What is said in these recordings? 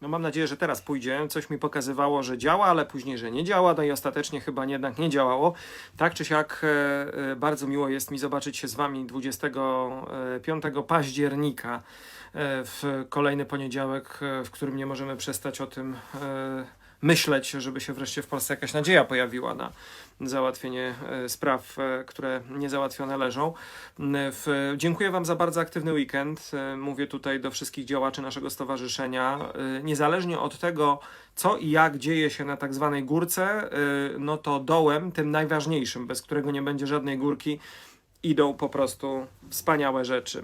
No mam nadzieję, że teraz pójdzie. Coś mi pokazywało, że działa, ale później, że nie działa. No i ostatecznie chyba jednak nie działało. Tak czy siak, e, e, bardzo miło jest mi zobaczyć się z Wami 25 października e, w kolejny poniedziałek, w którym nie możemy przestać o tym myśleć, żeby się wreszcie w Polsce jakaś nadzieja pojawiła na załatwienie e, spraw, e, które niezałatwione leżą. M, W, dziękuję Wam za bardzo aktywny weekend. E, Mówię tutaj do wszystkich działaczy naszego stowarzyszenia. Niezależnie od tego, co i jak dzieje się na tak zwanej górce, no to dołem, tym najważniejszym, bez którego nie będzie żadnej górki, idą po prostu wspaniałe rzeczy. E,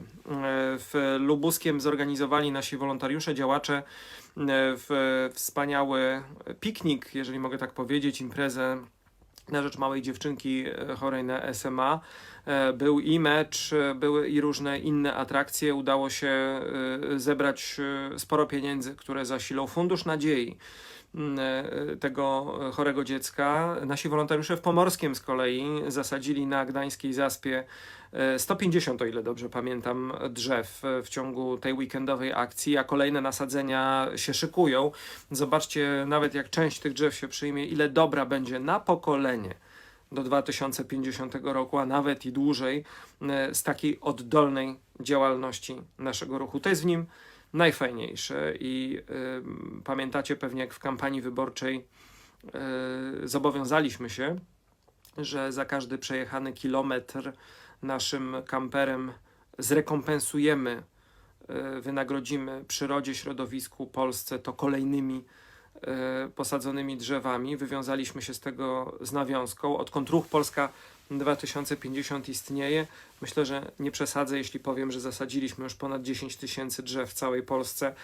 W Lubuskiem zorganizowali nasi wolontariusze, działacze e, w wspaniały piknik, jeżeli mogę tak powiedzieć, imprezę na rzecz małej dziewczynki e, chorej na SMA. Był i mecz, były i różne inne atrakcje. Udało się zebrać sporo pieniędzy, które zasilą Fundusz Nadziei tego chorego dziecka. Nasi wolontariusze w Pomorskiem z kolei zasadzili na Gdańskiej Zaspie e, 150, o ile dobrze pamiętam, drzew e, w ciągu tej weekendowej akcji, a kolejne nasadzenia się szykują. Zobaczcie nawet jak część tych drzew się przyjmie, ile dobra będzie na pokolenie do 2050 roku, a nawet i dłużej, e, z takiej oddolnej działalności naszego ruchu. To jest w nim najfajniejsze i y, pamiętacie pewnie jak w kampanii wyborczej y, zobowiązaliśmy się, że za każdy przejechany kilometr naszym kamperem zrekompensujemy, y, wynagrodzimy przyrodzie, środowisku, Polsce to kolejnymi y, posadzonymi drzewami. Wywiązaliśmy się z tego z nawiązką. Odkąd ruch Polska 2050 istnieje, myślę, że nie przesadzę, jeśli powiem, że zasadziliśmy już ponad 10 tysięcy drzew w całej Polsce.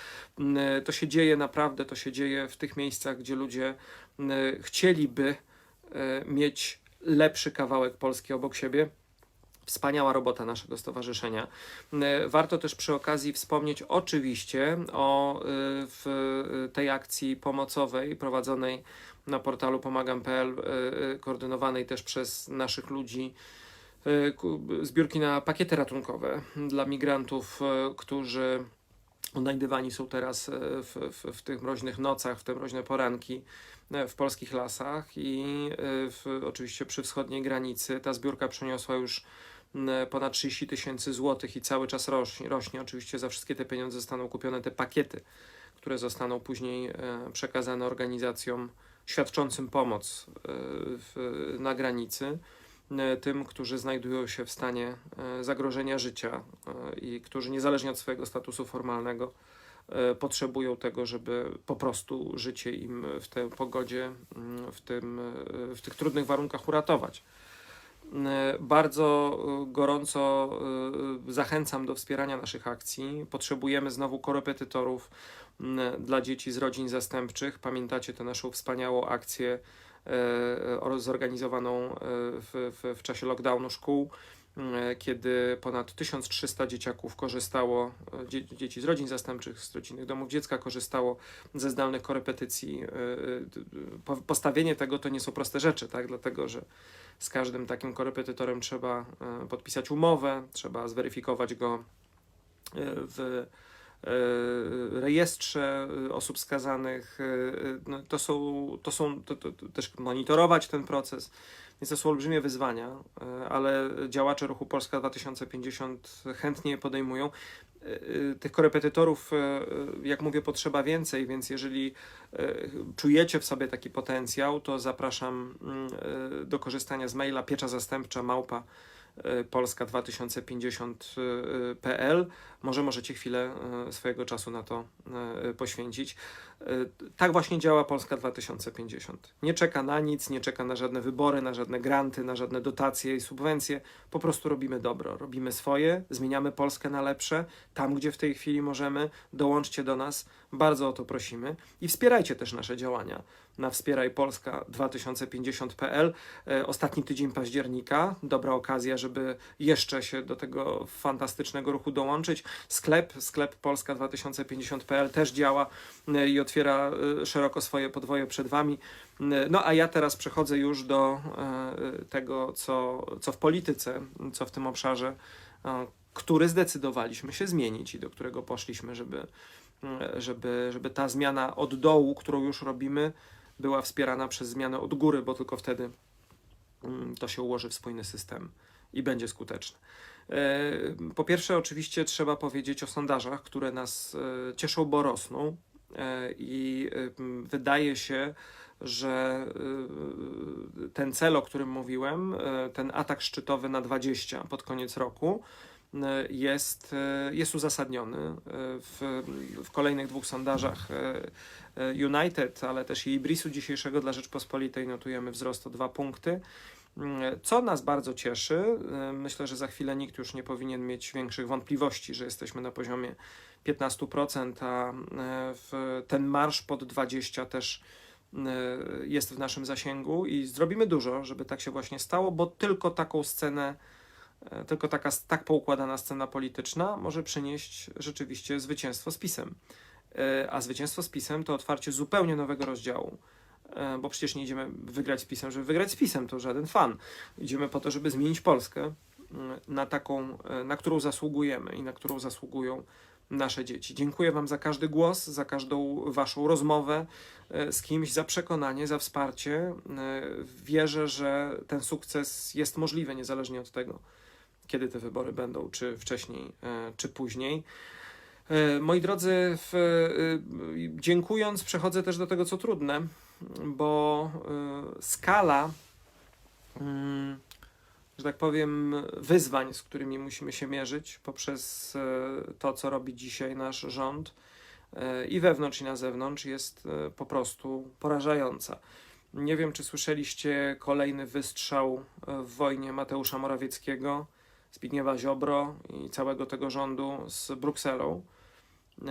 To się dzieje naprawdę, to się dzieje w tych miejscach, gdzie ludzie chcieliby e, mieć lepszy kawałek Polski obok siebie. Wspaniała robota naszego stowarzyszenia. Warto też przy okazji wspomnieć oczywiście o y, w y, tej akcji pomocowej prowadzonej na portalu pomagam.pl, y, y, koordynowanej też przez naszych ludzi y, zbiórki na pakiety ratunkowe dla migrantów, którzy odnajdywani są teraz w, w, w tych mroźnych nocach, w te mroźne poranki w polskich lasach i w, oczywiście przy wschodniej granicy. Ta zbiórka przyniosła już ponad 30 tysięcy złotych i cały czas rośnie, rośnie. Oczywiście za wszystkie te pieniądze zostaną kupione te pakiety, które zostaną później przekazane organizacjom świadczącym pomoc e, na granicy, e, tym, którzy znajdują się w stanie e, zagrożenia życia i którzy niezależnie od swojego statusu formalnego potrzebują tego, żeby po prostu życie im w tej pogodzie, mm, w, tym, w tych trudnych warunkach uratować. E, Bardzo e, gorąco e, zachęcam do wspierania naszych akcji. Potrzebujemy znowu korepetytorów dla dzieci z rodzin zastępczych. Pamiętacie tę naszą wspaniałą akcję zorganizowaną w, w, w czasie lockdownu szkół, kiedy ponad 1300 dzieciaków korzystało, e, dzie, dzieci z rodzin zastępczych, z rodzinnych domów dziecka korzystało ze zdalnych korepetycji. E, e, Postawienie tego to nie są proste rzeczy, tak? dlatego że z każdym takim korepetytorem trzeba e, podpisać umowę, trzeba zweryfikować go e, w e, rejestrze e, osób skazanych. e, e, No, to są, to są to, to też monitorować ten proces. Więc to są olbrzymie wyzwania, e, ale działacze ruchu Polska 2050 chętnie je podejmują. E, e, Tych korepetytorów, jak mówię, potrzeba więcej, więc jeżeli czujecie w sobie taki potencjał, to zapraszam mm, do korzystania z maila piecza zastępcza małpa e, polska 2050.pl. Może możecie chwilę e, swojego czasu na to e, poświęcić. E, Tak właśnie działa Polska 2050. Nie czeka na nic, nie czeka na żadne wybory, na żadne granty, na żadne dotacje i subwencje. Po prostu robimy dobro, robimy swoje, zmieniamy Polskę na lepsze. Tam, gdzie w tej chwili możemy, dołączcie do nas. Bardzo o to prosimy i wspierajcie też nasze działania na wspierajpolska2050.pl. E, Ostatni tydzień października, dobra okazja, żeby jeszcze się do tego fantastycznego ruchu dołączyć. Sklep, sklep polska2050.pl też działa e, i otwiera e, szeroko swoje podwoje przed Wami. No a ja teraz przechodzę już do tego, co, co w polityce, co w tym obszarze, który zdecydowaliśmy się zmienić i do którego poszliśmy, żeby żeby, żeby ta zmiana od dołu, którą już robimy, była wspierana przez zmianę od góry, bo tylko wtedy mm, to się ułoży w spójny system i będzie skuteczne. E, Po pierwsze, oczywiście trzeba powiedzieć o sondażach, które nas e, cieszą, bo rosną. E, I e, m, wydaje się, że ten cel, o którym mówiłem, ten atak szczytowy na 20 pod koniec roku, jest, e, jest uzasadniony. E, W, w kolejnych dwóch sondażach e, e, United, ale też i Ibrisu dzisiejszego dla Rzeczpospolitej notujemy wzrost o dwa punkty. Mm, Co nas bardzo cieszy, e, myślę, że za chwilę nikt już nie powinien mieć większych wątpliwości, że jesteśmy na poziomie 15%, a e, ten marsz pod 20% też e, jest w naszym zasięgu i zrobimy dużo, żeby tak się właśnie stało, bo tylko taką scenę, e, tylko taka tak poukładana scena polityczna może przynieść rzeczywiście zwycięstwo z PiSem. E, A zwycięstwo z PiSem to otwarcie zupełnie nowego rozdziału. E, Bo przecież nie idziemy wygrać z PiSem, żeby wygrać z PiSem, to żaden fan. Idziemy po to, żeby zmienić Polskę mm, na taką, e, na którą zasługujemy i na którą zasługują nasze dzieci. Dziękuję Wam za każdy głos, za każdą Waszą rozmowę e, z kimś, za przekonanie, za wsparcie. E, Wierzę, że ten sukces jest możliwy, niezależnie od tego, kiedy te wybory będą, czy wcześniej, e, czy później. Moi drodzy, w, dziękując, przechodzę też do tego, co trudne, bo skala, mm, że tak powiem, wyzwań, z którymi musimy się mierzyć poprzez e, to, co robi dzisiaj nasz rząd e, i wewnątrz, i na zewnątrz, jest e, po prostu porażająca. Nie wiem, czy słyszeliście kolejny wystrzał w wojnie Mateusza Morawieckiego, Zbigniewa Ziobro i całego tego rządu z Brukselą. E,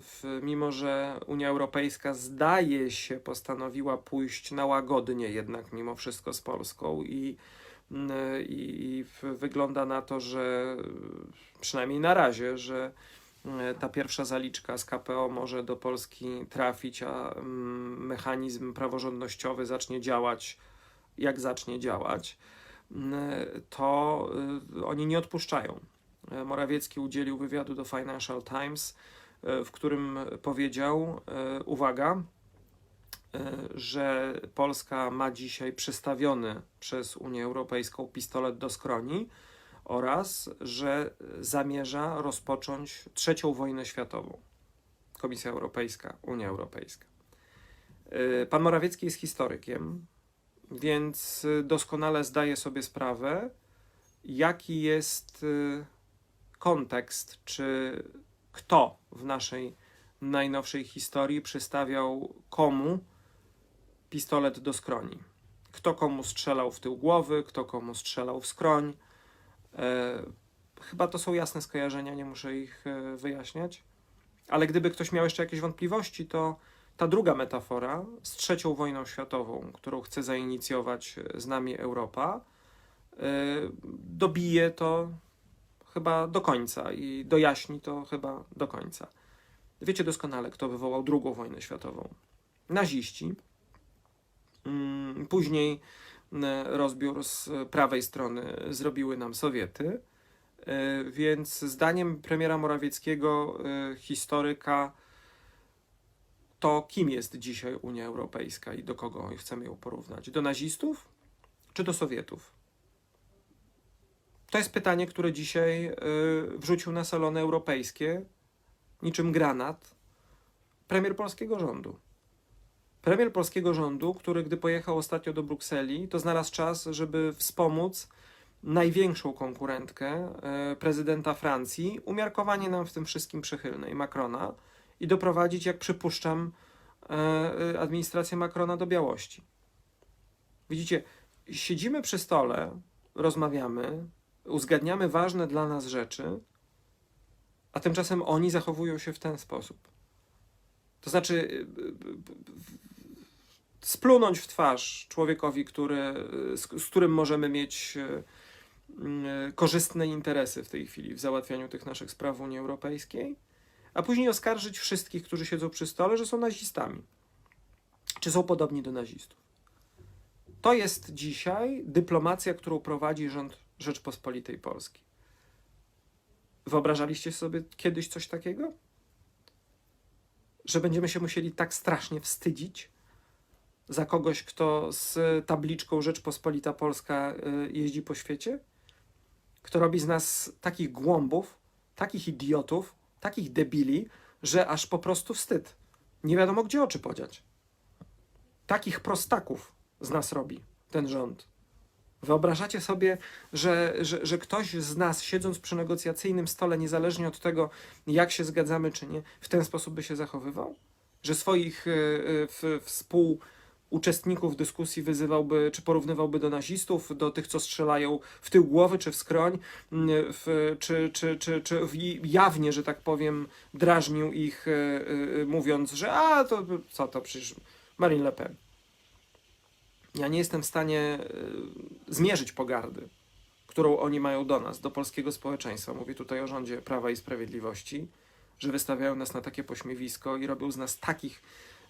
W, mimo, że Unia Europejska zdaje się postanowiła pójść na łagodnie jednak mimo wszystko z Polską i, i, i wygląda na to, że przynajmniej na razie, że e, ta pierwsza zaliczka z KPO może do Polski trafić, a mechanizm praworządnościowy zacznie działać jak zacznie działać, to y, oni nie odpuszczają. E, Morawiecki udzielił wywiadu do Financial Times, e, w którym powiedział, e, uwaga, e, że Polska ma dzisiaj przystawiony przez Unię Europejską pistolet do skroni oraz, że zamierza rozpocząć trzecią wojnę światową. Komisja Europejska, Unia Europejska. E, Pan Morawiecki jest historykiem, więc doskonale zdaje sobie sprawę, jaki jest kontekst, czy kto w naszej najnowszej historii przystawiał komu pistolet do skroni. Kto komu strzelał w tył głowy, kto komu strzelał w skroń. E, chyba to są jasne skojarzenia, nie muszę ich e, wyjaśniać. Ale gdyby ktoś miał jeszcze jakieś wątpliwości, to ta druga metafora z trzecią wojną światową, którą chce zainicjować z nami Europa, e, dobije to chyba do końca i dojaśni to chyba do końca. Wiecie doskonale, kto wywołał drugą wojnę światową. Naziści. Mm, Później mm, rozbiór z prawej strony zrobiły nam Sowiety. E, Więc zdaniem premiera Morawieckiego, e, historyka, to kim jest dzisiaj Unia Europejska i do kogo chcemy ją porównać? Do nazistów czy do Sowietów? To jest pytanie, które dzisiaj y, wrzucił na salony europejskie niczym granat premier polskiego rządu. Premier polskiego rządu, który gdy pojechał ostatnio do Brukseli, to znalazł czas, żeby wspomóc największą konkurentkę y, prezydenta Francji, umiarkowanie nam w tym wszystkim przychylnej, Macrona, i doprowadzić, jak przypuszczam, e, administrację Macrona do białości. Widzicie, siedzimy przy stole, rozmawiamy, uzgadniamy ważne dla nas rzeczy, a tymczasem oni zachowują się w ten sposób. To znaczy, y, y, y, splunąć w twarz człowiekowi, który, z, z którym możemy mieć korzystne interesy w tej chwili w załatwianiu tych naszych spraw w Unii Europejskiej, a później oskarżyć wszystkich, którzy siedzą przy stole, że są nazistami. Czy są podobni do nazistów. To jest dzisiaj dyplomacja, którą prowadzi rząd Rzeczpospolitej Polskiej. Wyobrażaliście sobie kiedyś coś takiego? że będziemy się musieli tak strasznie wstydzić za kogoś, kto z tabliczką Rzeczpospolita Polska y, jeździ po świecie? Kto robi z nas takich głąbów, takich idiotów, takich debili, że aż po prostu wstyd. Nie wiadomo, gdzie oczy podziać. Takich prostaków z nas robi ten rząd. Wyobrażacie sobie, że, że, że ktoś z nas, siedząc przy negocjacyjnym stole, niezależnie od tego, jak się zgadzamy czy nie, w ten sposób by się zachowywał? Że swoich y, y, w, współuczestników dyskusji wyzywałby, czy porównywałby do nazistów, do tych, co strzelają w tył głowy, czy w skroń, w, czy, czy, czy, czy jawnie, że tak powiem, drażnił ich, y, mówiąc, że a, to co to, przecież Marine Le Pen. Ja nie jestem w stanie y, zmierzyć pogardy, którą oni mają do nas, do polskiego społeczeństwa. Mówię tutaj o rządzie Prawa i Sprawiedliwości, że wystawiają nas na takie pośmiewisko i robią z nas takich,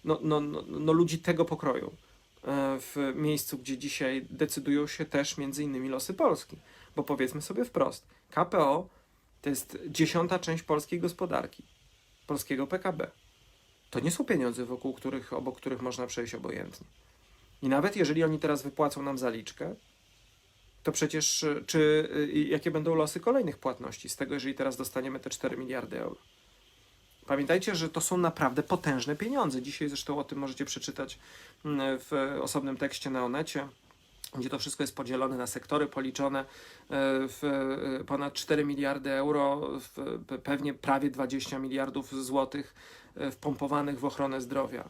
no, no, no, no ludzi tego pokroju e, w miejscu, gdzie dzisiaj decydują się też między innymi losy Polski. Bo powiedzmy sobie wprost, KPO to jest dziesiąta część polskiej gospodarki, polskiego PKB. To nie są pieniądze, wokół których, obok których można przejść obojętnie. I nawet jeżeli oni teraz wypłacą nam zaliczkę, to przecież y, czy y, jakie będą losy kolejnych płatności z tego, jeżeli teraz dostaniemy te 4 miliardy euro? Pamiętajcie, że to są naprawdę potężne pieniądze. Dzisiaj zresztą o tym możecie przeczytać mm, w osobnym tekście na Onecie, gdzie to wszystko jest podzielone na sektory, policzone e, w e, ponad 4 miliardy euro, pewnie prawie 20 miliardów złotych e, wpompowanych w ochronę zdrowia.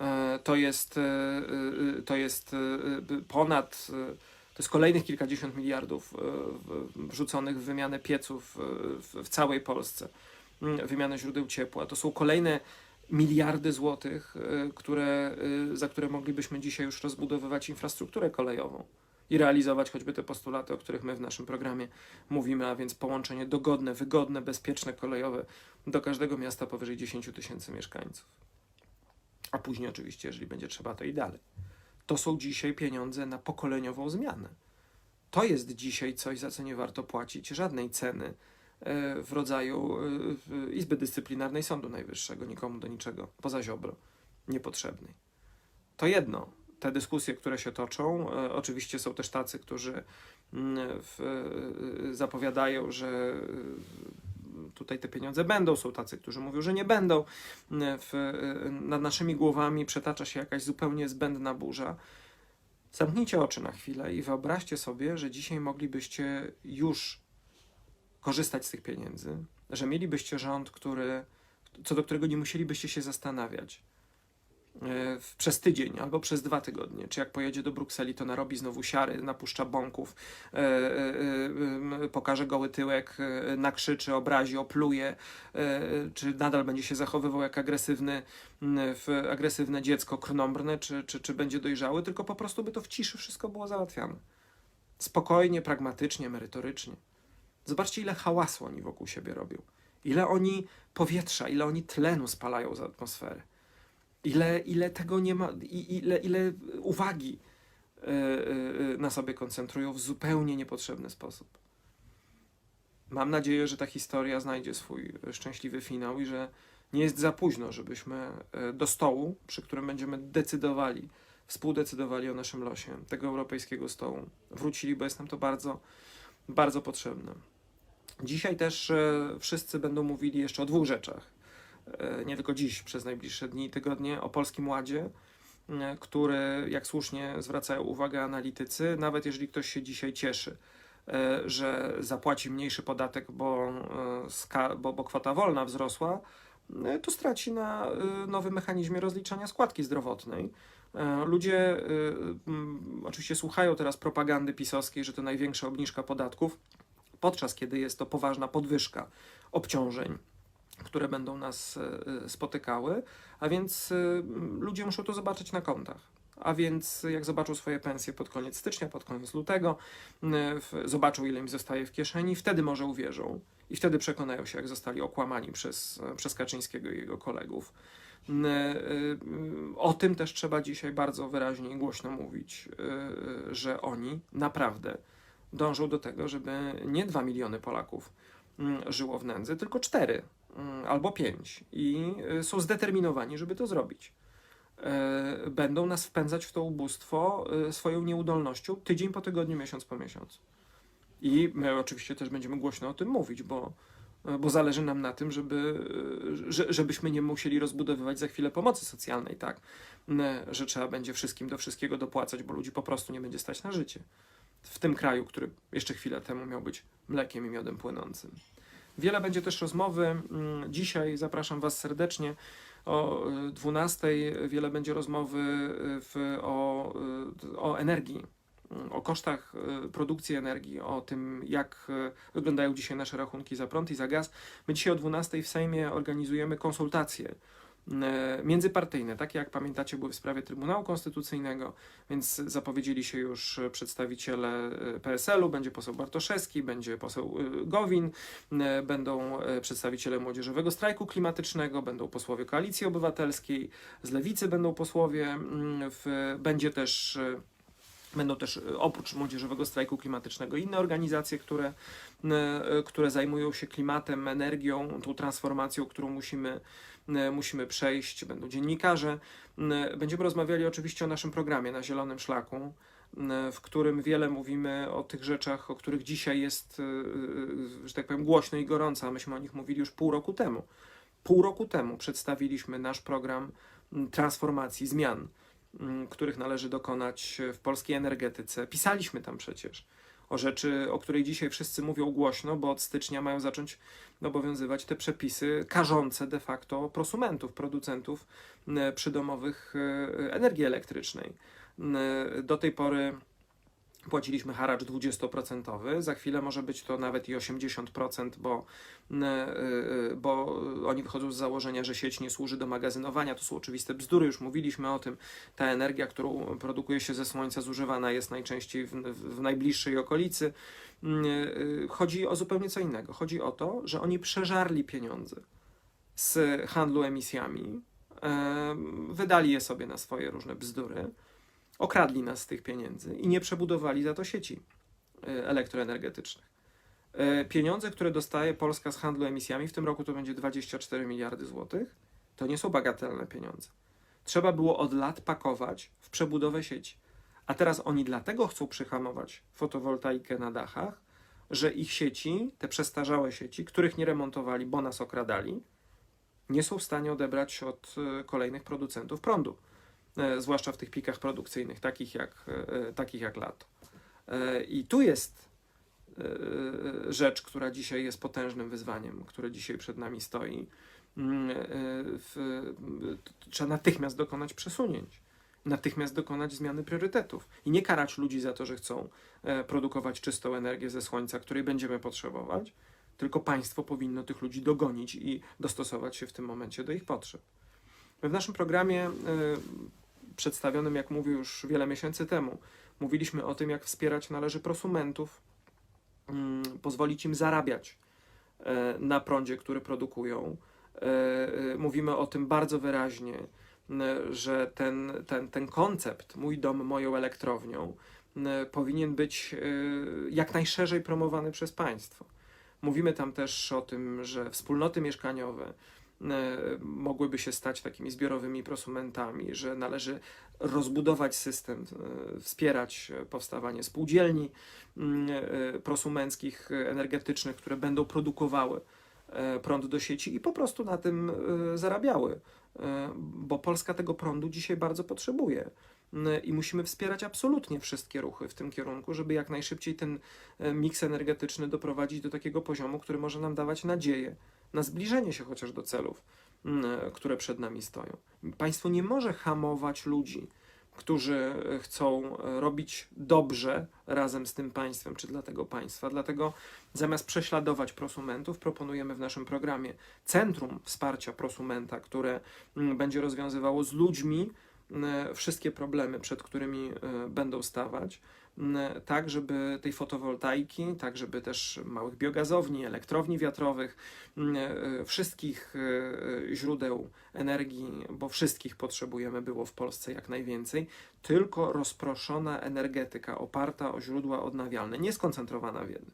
E, to jest, e, e, to jest ponad, to jest kolejnych kilkadziesiąt miliardów wrzuconych w wymianę pieców w całej Polsce, wymianę źródeł ciepła. To są kolejne miliardy złotych, które, za które moglibyśmy dzisiaj już rozbudowywać infrastrukturę kolejową i realizować choćby te postulaty, o których my w naszym programie mówimy, a więc połączenie dogodne, wygodne, bezpieczne kolejowe do każdego miasta powyżej 10 tysięcy mieszkańców a później oczywiście, jeżeli będzie trzeba, to i dalej. To są dzisiaj pieniądze na pokoleniową zmianę. To jest dzisiaj coś, za co nie warto płacić żadnej ceny e, w rodzaju e, Izby Dyscyplinarnej Sądu Najwyższego, nikomu do niczego, poza Ziobro, niepotrzebnej. To jedno, te dyskusje, które się toczą, e, oczywiście są też tacy, którzy mm, w, zapowiadają, że tutaj te pieniądze będą, są tacy, którzy mówią, że nie będą. W, nad naszymi głowami przetacza się jakaś zupełnie zbędna burza. Zamknijcie oczy na chwilę i wyobraźcie sobie, że dzisiaj moglibyście już korzystać z tych pieniędzy, że mielibyście rząd, który, co do którego nie musielibyście się zastanawiać przez tydzień albo przez dwa tygodnie. Czy jak pojedzie do Brukseli, to narobi znowu siary, napuszcza bąków, e, e, e pokaże goły tyłek, e, nakrzyczy, obrazi, opluje, e, czy nadal będzie się zachowywał jak agresywny, agresywne dziecko krnąbrne, czy, czy, czy będzie dojrzały, tylko po prostu by to w ciszy wszystko było załatwiane. Spokojnie, pragmatycznie, merytorycznie. Zobaczcie, ile hałasu oni wokół siebie robią. Ile oni powietrza, ile oni tlenu spalają z atmosfery. Ile, ile tego nie ma, ile, ile uwagi e, e, na sobie koncentrują w zupełnie niepotrzebny sposób. Mam nadzieję, że ta historia znajdzie swój szczęśliwy finał i że nie jest za późno, żebyśmy e, do stołu, przy którym będziemy decydowali, współdecydowali o naszym losie, tego europejskiego stołu, wrócili, bo jest nam to bardzo, bardzo potrzebne. Dzisiaj też wszyscy będą mówili jeszcze o dwóch rzeczach. E, nie tylko dziś, przez najbliższe dni i tygodnie, o Polskim Ładzie, e, który, jak słusznie zwracają uwagę analitycy, nawet jeżeli ktoś się dzisiaj cieszy, e, że zapłaci mniejszy podatek, bo, bo, bo kwota wolna wzrosła, to straci na nowym mechanizmie rozliczania składki zdrowotnej. Ludzie oczywiście słuchają teraz propagandy pisowskiej, że to największa obniżka podatków, podczas kiedy jest to poważna podwyżka obciążeń które będą nas e, e, spotykały, a więc e, ludzie muszą to zobaczyć na kontach. A więc jak zobaczą swoje pensje pod koniec stycznia, pod koniec lutego, zobaczą ile im zostaje w kieszeni, wtedy może uwierzą i wtedy przekonają się, jak zostali okłamani przez, przez Kaczyńskiego i jego kolegów. O tym też trzeba dzisiaj bardzo wyraźnie i głośno mówić, że oni naprawdę dążą do tego, żeby nie dwa miliony Polaków żyło w nędzy, tylko cztery mm, albo pięć i y, są zdeterminowani, żeby to zrobić. E, Będą nas wpędzać w to ubóstwo y, swoją nieudolnością tydzień po tygodniu, miesiąc po miesiącu. I my oczywiście też będziemy głośno o tym mówić, bo, bo zależy nam na tym, żeby, że, żebyśmy nie musieli rozbudowywać za chwilę pomocy socjalnej, tak? Że trzeba będzie wszystkim do wszystkiego dopłacać, bo ludzi po prostu nie będzie stać na życie. W tym kraju, który jeszcze chwilę temu miał być mlekiem i miodem płynącym. Wiele będzie też rozmowy. Mm, Dzisiaj zapraszam Was serdecznie. O y, 12 wiele będzie rozmowy y, w, o, y, o energii, y, o kosztach y, produkcji energii, o tym, jak y, wyglądają dzisiaj nasze rachunki za prąd i za gaz. My dzisiaj o 12 w Sejmie organizujemy konsultacje y, międzypartyjne, takie jak pamiętacie były w sprawie Trybunału Konstytucyjnego, więc zapowiedzieli się już przedstawiciele y, PSL-u, będzie poseł Bartoszewski, będzie poseł y, Gowin, będą przedstawiciele Młodzieżowego Strajku Klimatycznego, będą posłowie Koalicji Obywatelskiej, z Lewicy będą posłowie, mm, w, będzie też Będą też oprócz Młodzieżowego Strajku Klimatycznego inne organizacje, które, które zajmują się klimatem, energią, tą transformacją, którą musimy, musimy przejść. Będą dziennikarze. Y, Będziemy rozmawiali oczywiście o naszym programie na Zielonym Szlaku, y, w którym wiele mówimy o tych rzeczach, o których dzisiaj jest, że tak powiem, głośno i gorąco, a myśmy o nich mówili już pół roku temu. Pół roku temu przedstawiliśmy nasz program transformacji, zmian których należy dokonać w polskiej energetyce. Pisaliśmy tam przecież o rzeczy, o której dzisiaj wszyscy mówią głośno, bo od stycznia mają zacząć obowiązywać te przepisy karzące de facto prosumentów, producentów m, przydomowych e, energii elektrycznej. M, Do tej pory płaciliśmy haracz 20%, za chwilę może być to nawet i 80%, bo, e, e, bo oni wychodzą z założenia, że sieć nie służy do magazynowania. To są oczywiste bzdury, już mówiliśmy o tym. Ta energia, którą produkuje się ze słońca, zużywana jest najczęściej w, w, najbliższej okolicy. Y, Chodzi o zupełnie co innego. Chodzi o to, że oni przeżarli pieniądze z handlu emisjami, em, wydali je sobie na swoje różne bzdury, okradli nas z tych pieniędzy i nie przebudowali za to sieci y, elektroenergetycznych. E, Pieniądze, które dostaje Polska z handlu emisjami, w tym roku to będzie 24 miliardy złotych, to nie są bagatelne pieniądze. Trzeba było od lat pakować w przebudowę sieci. A teraz oni dlatego chcą przyhamować fotowoltaikę na dachach, że ich sieci, te przestarzałe sieci, których nie remontowali, bo nas okradali, nie są w stanie odebrać od e, kolejnych producentów prądu, e, zwłaszcza w tych pikach produkcyjnych, takich jak, e, takich jak lato. E, I tu jest e, rzecz, która dzisiaj jest potężnym wyzwaniem, które dzisiaj przed nami stoi. Mm, e, w, trzeba natychmiast dokonać przesunięć, natychmiast dokonać zmiany priorytetów i nie karać ludzi za to, że chcą e, produkować czystą energię ze słońca, której będziemy potrzebować, tylko państwo powinno tych ludzi dogonić i dostosować się w tym momencie do ich potrzeb. My w naszym programie e, przedstawionym, jak mówię już wiele miesięcy temu, mówiliśmy o tym, jak wspierać należy prosumentów, mm, pozwolić im zarabiać e, na prądzie, który produkują. E, Mówimy o tym bardzo wyraźnie, że ten, ten, ten koncept mój dom, moją elektrownią powinien być jak najszerzej promowany przez państwo. Mówimy tam też o tym, że wspólnoty mieszkaniowe mogłyby się stać takimi zbiorowymi prosumentami, że należy rozbudować system, e, wspierać e, powstawanie spółdzielni mm, e, prosumenckich, e, energetycznych, które będą produkowały e, prąd do sieci i po prostu na tym e, zarabiały, e, bo Polska tego prądu dzisiaj bardzo potrzebuje. N- I musimy wspierać absolutnie wszystkie ruchy w tym kierunku, żeby jak najszybciej ten e, miks energetyczny doprowadzić do takiego poziomu, który może nam dawać nadzieję na zbliżenie się chociaż do celów, m, które przed nami stoją. Państwo nie może hamować ludzi, którzy e, chcą e, robić dobrze razem z tym państwem, czy dla tego państwa. Dlatego zamiast prześladować prosumentów, proponujemy w naszym programie Centrum Wsparcia Prosumenta, które mm, będzie rozwiązywało z ludźmi mm, wszystkie problemy, przed którymi e, będą stawać, mm, tak żeby tej fotowoltaiki, tak żeby też małych biogazowni, elektrowni wiatrowych, e, wszystkich e, źródeł energii, bo wszystkich potrzebujemy, było w Polsce jak najwięcej, tylko rozproszona energetyka oparta o źródła odnawialne, nie skoncentrowana w jednym,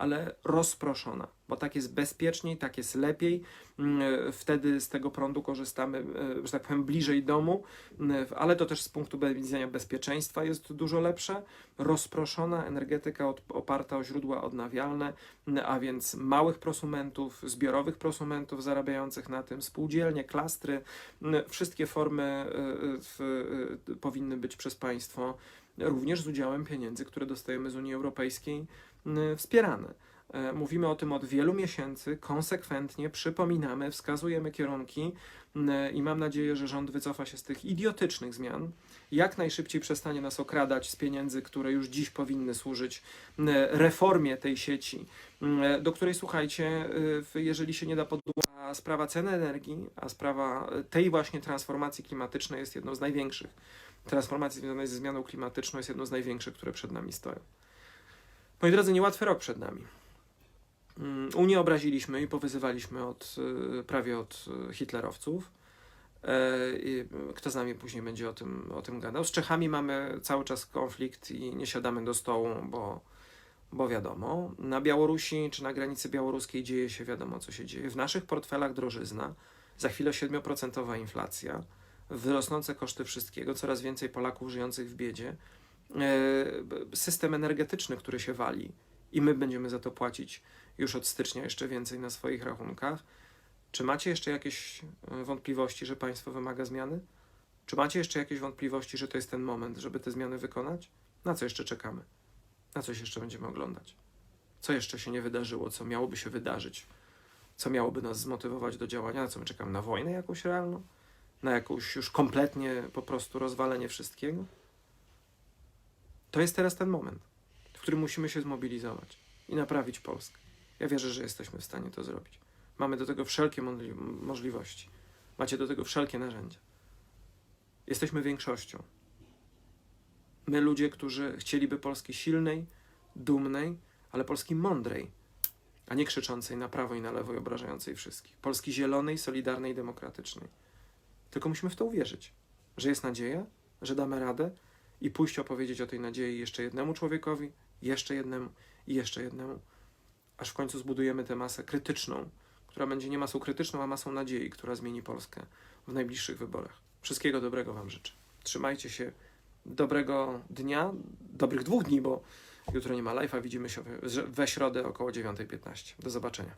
ale rozproszona, bo tak jest bezpieczniej, tak jest lepiej. Mm, Wtedy z tego prądu korzystamy, e, że tak powiem, bliżej domu, mm, ale to też z punktu widzenia bezpieczeństwa jest dużo lepsze. Rozproszona energetyka oparta o źródła odnawialne, mm, a więc małych prosumentów, zbiorowych prosumentów zarabiających na tym, spółdzielnie, klastry, wszystkie formy e, e, e, powinny być przez państwo również z udziałem pieniędzy, które dostajemy z Unii Europejskiej, wspierane. E, Mówimy o tym od wielu miesięcy, konsekwentnie przypominamy, wskazujemy kierunki m, i mam nadzieję, że rząd wycofa się z tych idiotycznych zmian, jak najszybciej przestanie nas okradać z pieniędzy, które już dziś powinny służyć m, reformie tej sieci, do której słuchajcie, y, jeżeli się nie da podłużać, a sprawa ceny energii, a sprawa tej właśnie transformacji klimatycznej jest jedną z największych transformacji związanej ze zmianą klimatyczną jest jedną z największych, które przed nami stoją. Moi drodzy, niełatwy rok przed nami. Mm, Unię obraziliśmy i powyzywaliśmy od, y, prawie od y, hitlerowców. E, Kto z nami później będzie o tym, o tym gadał? Z Czechami mamy cały czas konflikt i nie siadamy do stołu, bo, bo wiadomo. Na Białorusi czy na granicy białoruskiej dzieje się wiadomo, co się dzieje. W naszych portfelach drożyzna, za chwilę 7% inflacja, rosnące koszty wszystkiego, coraz więcej Polaków żyjących w biedzie, system energetyczny, który się wali i my będziemy za to płacić już od stycznia jeszcze więcej na swoich rachunkach. Czy macie jeszcze jakieś e, wątpliwości, że państwo wymaga zmiany? Czy macie jeszcze jakieś wątpliwości, że to jest ten moment, żeby te zmiany wykonać? Na co jeszcze czekamy? Na coś jeszcze będziemy oglądać? Co jeszcze się nie wydarzyło, co miałoby się wydarzyć? Co miałoby nas zmotywować do działania? Na co my czekamy? Na wojnę jakąś realną? Na jakąś już kompletnie po prostu rozwalenie wszystkiego? To jest teraz ten moment, w którym musimy się zmobilizować i naprawić Polskę. Ja wierzę, że jesteśmy w stanie to zrobić. Mamy do tego wszelkie możliwości. Macie do tego wszelkie narzędzia. Jesteśmy większością. My, ludzie, którzy chcieliby Polski silnej, dumnej, ale Polski mądrej, a nie krzyczącej na prawo i na lewo i obrażającej wszystkich. Polski zielonej, solidarnej, demokratycznej. Tylko musimy w to uwierzyć, że jest nadzieja, że damy radę i pójść opowiedzieć o tej nadziei jeszcze jednemu człowiekowi, jeszcze jednemu i jeszcze jednemu, aż w końcu zbudujemy tę masę krytyczną, która będzie nie masą krytyczną, a masą nadziei, która zmieni Polskę w najbliższych wyborach. Wszystkiego dobrego Wam życzę. Trzymajcie się. Dobrego dnia, dobrych dwóch dni, bo jutro nie ma live'a. Widzimy się we, środę około 9.15. Do zobaczenia.